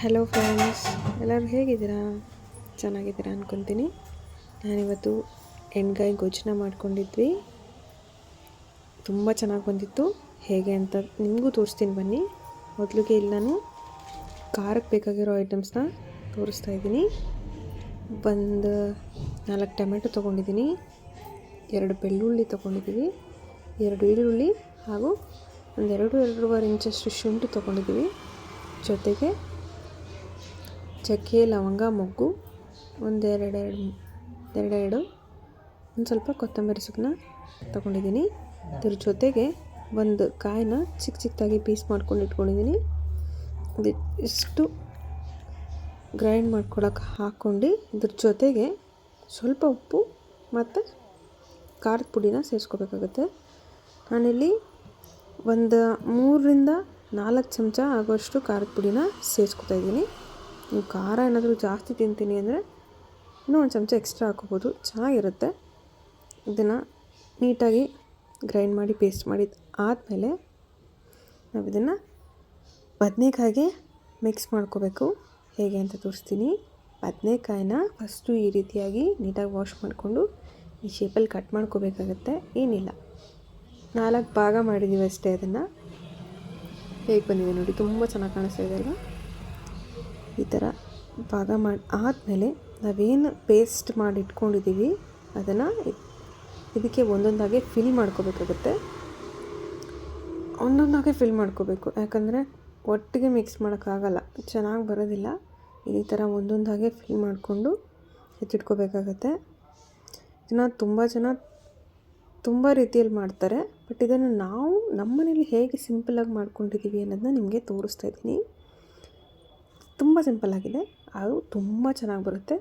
Hello friends ಎಲ್ಲರೂ ಹೇಗಿದ್ದೀರಾ? ಚೆನ್ನಾಗಿದ್ದೀರಾ ಅಂದ್ಕೊತೀನಿ ನಾನಿವತ್ತು ಎಣ್ಗಾಯಿ ಗೊಜ್ಜನ ಮಾಡ್ಕೊಂಡಿದ್ವಿ. ತುಂಬ ಚೆನ್ನಾಗಿ ಬಂದಿತ್ತು. ಹೇಗೆ ಅಂತ ನಿಮಗೂ ತೋರಿಸ್ತೀನಿ ಬನ್ನಿ. ಮೊದಲಿಗೆ ಇಲ್ಲಿ ನಾನು ಖಾರಕ್ಕೆ ಬೇಕಾಗಿರೋ ಐಟಮ್ಸ್ನ ತೋರಿಸ್ತಾ ಇದ್ದೀನಿ. ಒಂದು ನಾಲ್ಕು ಟೊಮೆಟೊ ತೊಗೊಂಡಿದ್ದೀನಿ. ಎರಡು ಬೆಳ್ಳುಳ್ಳಿ ತೊಗೊಂಡಿದ್ದೀವಿ. ಎರಡು ಈರುಳ್ಳಿ ಹಾಗೂ ಒಂದೆರಡು ಎರಡೂವರೆ ಇಂಚಷ್ಟು ಶುಂಠಿ ತೊಗೊಂಡಿದ್ದೀವಿ. ಜೊತೆಗೆ ಚಕ್ಕೆ, ಲವಂಗ, ಮೊಗ್ಗು, ಒಂದೆರಡೆರಡು, ಎರಡೆರಡು, ಒಂದು ಸ್ವಲ್ಪ ಕೊತ್ತಂಬರಿ ಸೊಪ್ಪನ್ನ ತೊಗೊಂಡಿದ್ದೀನಿ. ಇದ್ರ ಜೊತೆಗೆ ಒಂದು ಕಾಯಿನ ಚಿಕ್ಕ ಚಿಕ್ಕದಾಗಿ ಪೀಸ್ ಮಾಡ್ಕೊಂಡು ಇಟ್ಕೊಂಡಿದ್ದೀನಿ. ಇದು ಇಷ್ಟು ಗ್ರೈಂಡ್ ಮಾಡ್ಕೊಳಕ್ಕೆ ಹಾಕ್ಕೊಂಡು ಇದ್ರ ಜೊತೆಗೆ ಸ್ವಲ್ಪ ಉಪ್ಪು ಮತ್ತು ಖಾರದ ಪುಡಿನ ಸೇರಿಸ್ಕೋಬೇಕಾಗುತ್ತೆ. ನಾನಿಲ್ಲಿ ಒಂದು ಮೂರರಿಂದ ನಾಲ್ಕು ಚಮಚ ಆಗೋಷ್ಟು ಖಾರದ ಪುಡಿನ ಸೇರಿಸ್ಕೊತಾ ಇದ್ದೀನಿ. ನೀವು ಖಾರ ಏನಾದರೂ ಜಾಸ್ತಿ ತಿಂತೀನಿ ಅಂದರೆ ಇನ್ನೂ ಒಂದು ಚಮಚ ಎಕ್ಸ್ಟ್ರಾ ಹಾಕೋಬೋದು ಚೆನ್ನಾಗಿರುತ್ತೆ. ಇದನ್ನು ನೀಟಾಗಿ ಗ್ರೈಂಡ್ ಮಾಡಿ ಪೇಸ್ಟ್ ಮಾಡಿ ಆದಮೇಲೆ ನಾವು ಇದನ್ನು ಬದನೇಕಾಯಿಗೆ ಮಿಕ್ಸ್ ಮಾಡ್ಕೋಬೇಕು. ಹೇಗೆ ಅಂತ ತೋರಿಸ್ತೀನಿ. ಬದನೇಕಾಯಿನ ಫಸ್ಟು ಈ ರೀತಿಯಾಗಿ ನೀಟಾಗಿ ವಾಶ್ ಮಾಡಿಕೊಂಡು ಈ ಶೇಪಲ್ಲಿ ಕಟ್ ಮಾಡ್ಕೋಬೇಕಾಗತ್ತೆ. ಏನಿಲ್ಲ. ನಾಲ್ಕು ಭಾಗ ಮಾಡಿದ್ದೀವಿ ಅಷ್ಟೇ ಅದನ್ನು. ಹೇಗೆ ಬಂದಿದೆ ನೋಡಿ, ತುಂಬ ಚೆನ್ನಾಗಿ ಕಾಣಿಸ್ತಾ ಇದೆ ಅಲ್ವಾ? ಈ ಥರ ಭಾಗ ಮಾಡಿ ಆದಮೇಲೆ ನಾವೇನು ಪೇಸ್ಟ್ ಮಾಡಿ ಇಟ್ಕೊಂಡಿದ್ದೀವಿ, ಅದನ್ನು ಇದಕ್ಕೆ ಒಂದೊಂದಾಗೆ ಫಿಲ್ ಮಾಡ್ಕೋಬೇಕಾಗುತ್ತೆ. ಒಂದೊಂದಾಗೆ ಫಿಲ್ ಮಾಡ್ಕೋಬೇಕು. ಯಾಕಂದರೆ ಒಟ್ಟಿಗೆ ಮಿಕ್ಸ್ ಮಾಡೋಕ್ಕಾಗಲ್ಲ, ಚೆನ್ನಾಗಿ ಬರೋದಿಲ್ಲ. ಈ ಥರ ಒಂದೊಂದಾಗೆ ಫಿಲ್ ಮಾಡಿಕೊಂಡು ಎತ್ತಿಟ್ಕೋಬೇಕಾಗತ್ತೆ ಇದನ್ನು ತುಂಬ ಜನ ತುಂಬ ರೀತಿಯಲ್ಲಿ ಮಾಡ್ತಾರೆ, ಬಟ್ ಇದನ್ನು ನಾವು ನಮ್ಮನೇಲಿ ಹೇಗೆ ಸಿಂಪಲಾಗಿ ಮಾಡ್ಕೊಂಡಿದ್ದೀವಿ ಅನ್ನೋದನ್ನ ನಿಮಗೆ ತೋರಿಸ್ತಾ ಇದ್ದೀನಿ. ತುಂಬ ಸಿಂಪಲ್ಲಾಗಿದೆ ಅದು ತುಂಬ ಚೆನ್ನಾಗಿ ಬರುತ್ತೆ.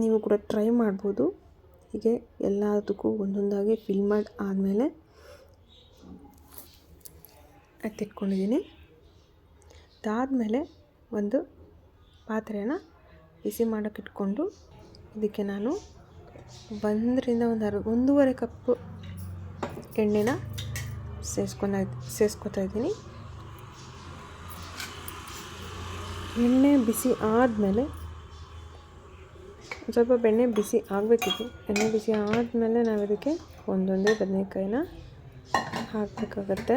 ನೀವು ಕೂಡ ಟ್ರೈ ಮಾಡ್ಬೋದು. ಹೀಗೆ ಎಲ್ಲದಕ್ಕೂ ಒಂದೊಂದಾಗಿ ಫಿಲ್ ಮಾಡಿ ಆದಮೇಲೆ ಎತ್ತಿಟ್ಕೊಂಡಿದ್ದೀನಿ ಅದಾದಮೇಲೆ ಒಂದು ಪಾತ್ರೆನ ಬಿಸಿ ಮಾಡೋಕ್ಕಿಟ್ಕೊಂಡು ಇದಕ್ಕೆ ನಾನು ಒಂದರಿಂದ ಒಂದು ಅರ್ ಒಂದೂವರೆ ಕಪ್ಪು ಎಣ್ಣೆನ ಸೇರಿಸ್ಕೊಂಡ ಸೇರಿಸ್ಕೊತಾ ಇದ್ದೀನಿ. ಎಣ್ಣೆ ಬಿಸಿ ಆದಮೇಲೆ ಸ್ವಲ್ಪ ಬೆಣ್ಣೆ ಬಿಸಿ ಆಗಬೇಕಿತ್ತು. ಎಣ್ಣೆ ಬಿಸಿ ಆದಮೇಲೆ ನಾವು ಇದಕ್ಕೆ ಒಂದೊಂದೇ ಬದನೆಕಾಯಿನ ಹಾಕಬೇಕಾಗತ್ತೆ.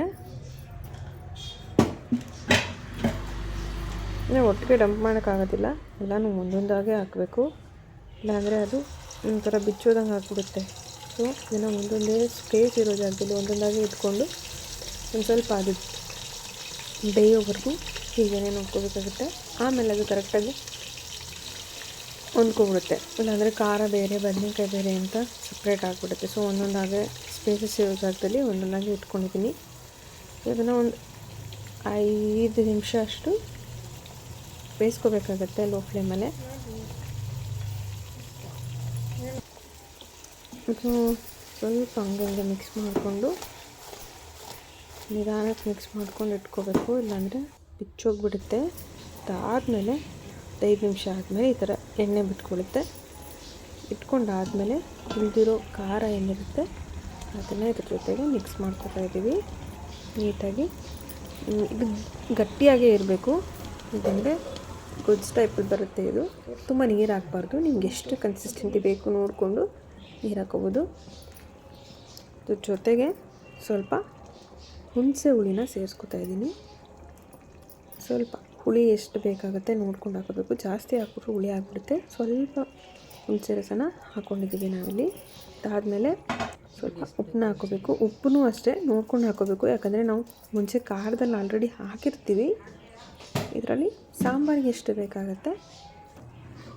ಒಟ್ಟಿಗೆ ಡಂಪ್ ಮಾಡೋಕ್ಕಾಗೋದಿಲ್ಲ. ಎಲ್ಲನೂ ಒಂದೊಂದಾಗೆ ಹಾಕಬೇಕು. ಇಲ್ಲಾಂದರೆ ಅದು ಒಂಥರ ಬಿಚ್ಚೋದಂಗೆ ಹಾಕ್ಬಿಡುತ್ತೆ ಸೊ ಇದನ್ನು ಒಂದೊಂದೇ ಸ್ಪೇಸ್ ಇರೋ ಜಾಗದಲ್ಲಿ ಒಂದೊಂದಾಗಿ ಇಟ್ಕೊಂಡು ಒಂದು ಸ್ವಲ್ಪ ಅದು ಬೇಯೋವರೆಗೂ ಹೀಗೇ ನೋಡ್ಕೋಬೇಕಾಗುತ್ತೆ ಆಮೇಲೆ ಅದು ಕರೆಕ್ಟಾಗಿ ಹೊಂದ್ಕೊಬಿಡುತ್ತೆ ಇಲ್ಲಾಂದರೆ ಖಾರ ಬೇರೆ, ಬದನೆಕಾಯಿ ಬೇರೆ ಅಂತ ಸಪ್ರೇಟ್ ಆಗಿಬಿಡುತ್ತೆ. ಸೊ ಒಂದೊಂದಾಗೆ ಸ್ಪೇಸಸ್ ಇರೋ ಜಾಗದಲ್ಲಿ ಒಂದೊಂದಾಗಿ ಇಟ್ಕೊಂಡಿದ್ದೀನಿ. ಇದನ್ನು ಒಂದು ಐದು ನಿಮಿಷ ಅಷ್ಟು ಬೇಯಿಸ್ಕೋಬೇಕಾಗತ್ತೆ ಲೋ ಫ್ಲೇಮಲ್ಲೇ ಇದು ಸ್ವಲ್ಪ ಹಂಗೆ ಹಂಗೆ ಮಿಕ್ಸ್ ಮಾಡಿಕೊಂಡು, ನಿಧಾನಕ್ಕೆ ಮಿಕ್ಸ್ ಮಾಡ್ಕೊಂಡು ಇಟ್ಕೋಬೇಕು. ಇಲ್ಲಾಂದರೆ ಬಿಚ್ಚೋಗ್ಬಿಡುತ್ತೆ. ಅದಾದಮೇಲೆ ಐದು ನಿಮಿಷ ಆದಮೇಲೆ ಈ ಥರ ಎಣ್ಣೆ ಬಿಟ್ಕೊಳ್ಳುತ್ತೆ ಇಟ್ಕೊಂಡಾದಮೇಲೆ ಉಳಿದಿರೋ ಖಾರ ಏನಿರುತ್ತೆ ಅದನ್ನು ಇದ್ರ ಜೊತೆಗೆ ಮಿಕ್ಸ್ ಮಾಡ್ಕೊತಾ ಇದ್ದೀವಿ. ನೀಟಾಗಿ. ಇದು ಗಟ್ಟಿಯಾಗೇ ಇರಬೇಕು. ಇದಂದರೆ ಗೊಜ್ಜು ಟೈಪಲ್ಲಿ ಬರುತ್ತೆ ಇದು. ತುಂಬ ನೀರು ಹಾಕ್ಬಾರ್ದು. ನಿಮ್ಗೆ ಎಷ್ಟು ಕನ್ಸಿಸ್ಟೆನ್ಸಿ ಬೇಕು ನೋಡಿಕೊಂಡು ನೀರು ಹಾಕೋಬೋದು. ಅದ್ರ ಜೊತೆಗೆ ಸ್ವಲ್ಪ ಹುಣಸೆ ಹುಳಿನ ಸೇರಿಸ್ಕೊತಾ ಇದ್ದೀನಿ. ಸ್ವಲ್ಪ ಹುಳಿ ಎಷ್ಟು ಬೇಕಾಗುತ್ತೆ ನೋಡ್ಕೊಂಡು ಹಾಕೋಬೇಕು. ಜಾಸ್ತಿ ಹಾಕಿಬಿಟ್ರೆ ಹುಳಿ ಆಗಿಬಿಡುತ್ತೆ. ಸ್ವಲ್ಪ ಹುಣಸೆ ರಸನ ಹಾಕ್ಕೊಂಡಿದ್ದೀವಿ ನಾವಿಲ್ಲಿ. ಅದಾದಮೇಲೆ ಸ್ವಲ್ಪ ಉಪ್ಪನ್ನ ಹಾಕೋಬೇಕು. ಉಪ್ಪು ಅಷ್ಟೇ ನೋಡ್ಕೊಂಡು ಹಾಕೋಬೇಕು. ಯಾಕಂದರೆ ನಾವು ಮುಂಚೆ ಖಾರದಲ್ಲಿ ಆಲ್ರೆಡಿ ಹಾಕಿರ್ತೀವಿ. ಇದರಲ್ಲಿ ಸಾಂಬಾರಿಗೆ ಎಷ್ಟು ಬೇಕಾಗುತ್ತೆ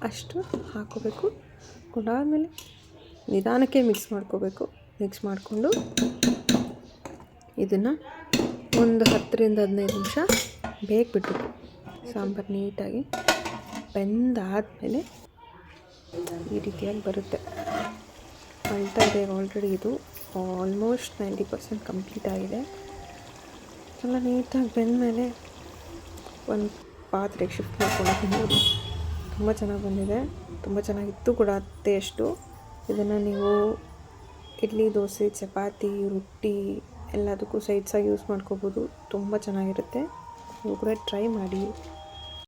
ಅಷ್ಟು ಹಾಕೋಬೇಕು. ಅದಾದಮೇಲೆ ನಿಧಾನಕ್ಕೆ ಮಿಕ್ಸ್ ಮಾಡ್ಕೋಬೇಕು. ಮಿಕ್ಸ್ ಮಾಡಿಕೊಂಡು ಇದನ್ನು ಒಂದು ಹತ್ತರಿಂದ ಹದಿನೈದು ನಿಮಿಷ ಬೇಗ ಸಾಂಬಾರು ನೀಟಾಗಿ ಬೆಂದಾದಮೇಲೆ ಈ ರೀತಿಯಾಗಿ ಬರುತ್ತೆ. ಅಳ್ತಾ ಇದೆ ಆಲ್ರೆಡಿ ಇದು. ಆಲ್ಮೋಸ್ಟ್ ನೈಂಟಿ ಪರ್ಸೆಂಟ್ ಕಂಪ್ಲೀಟ್ ಆಗಿದೆ. ಎಲ್ಲ ನೀಟಾಗಿ ಬೆಂದಮೇಲೆ ಒಂದು ಪಾತ್ರೆಗೆ ಶಿಫ್ಟ್ ಮಾಡ್ಕೊಂಡು ತುಂಬ ಚೆನ್ನಾಗಿ ಬಂದಿದೆ. ತುಂಬ ಚೆನ್ನಾಗಿತ್ತು ಕೂಡ ಟೇಸ್ಟು ಇದನ್ನು ನೀವು ಇಡ್ಲಿ, ದೋಸೆ, ಚಪಾತಿ, ರೊಟ್ಟಿ ಎಲ್ಲದಕ್ಕೂ ಸೈಡ್ಸಾಗಿ ಯೂಸ್ ಮಾಡ್ಕೋಬೋದು. ತುಂಬ ಚೆನ್ನಾಗಿರುತ್ತೆ. ನೀವು ಕೂಡ ಟ್ರೈ ಮಾಡಿ.